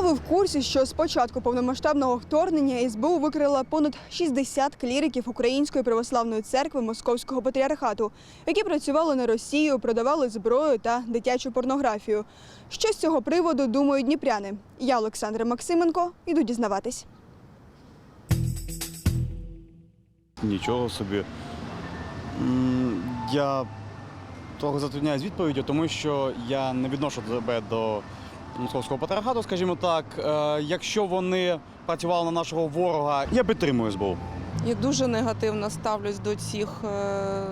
ви в курсі, що з початку повномасштабного вторгнення СБУ викрила понад 60 кліриків Української православної церкви Московського патріархату, які працювали на Росію, продавали зброю та дитячу порнографію. Що з цього приводу думають дніпряни? Я Олександра Максименко іду дізнаватись. Нічого собі. Я трохи затрудняюсь відповіддю, тому що я не відношу себе до московського патріархату, скажімо так. Е, Якщо вони працювали на нашого ворога, я підтримую СБУ. Я дуже негативно ставлюсь до цих е,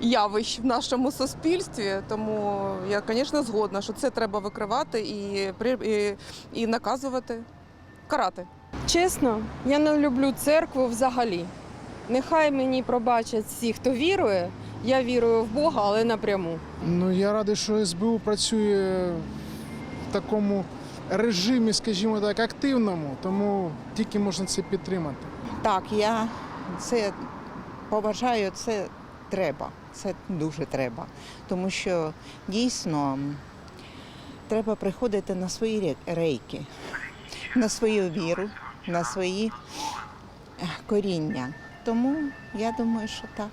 явищ в нашому суспільстві. Тому я, звісно, згодна, що це треба викривати і, при- і, і наказувати, карати. Чесно, я не люблю церкву взагалі. Нехай мені пробачать всі, хто вірує. Я вірую в Бога, але напряму. Ну я радий, що СБУ працює в такому режимі, скажімо так, активному, тому тільки можна це підтримати. Так, я це поважаю, це треба. Це дуже треба. Тому що дійсно треба приходити на свої рейки, на свою віру, на свої е, коріння. Тому я думаю, що так.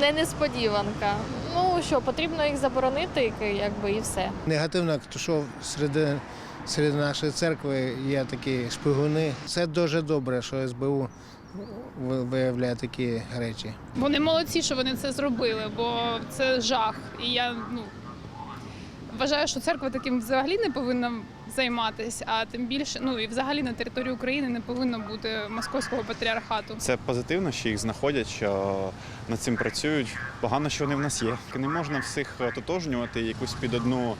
Не несподіванка. Ну що, потрібно їх заборонити, якби і все. Негативно, що серед, серед нашої церкви є такі шпигуни. Це дуже добре, що СБУ виявляє такі речі. Вони молодці, що вони це зробили, бо це жах. І я ну, вважаю, що церква таким взагалі не повинна займатися, а тим більше, ну і взагалі на території України не повинно бути московського патріархату. Це позитивно, що їх знаходять, що над цим працюють. Погано, що вони в нас є. Не можна всіх ототожнювати, якусь під одну,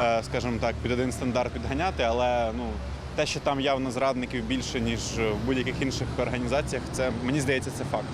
е, скажімо так, під один стандарт підганяти, але ну. Те, що там явно зрадників більше, ніж в будь-яких інших організаціях, це мені здається, це факт.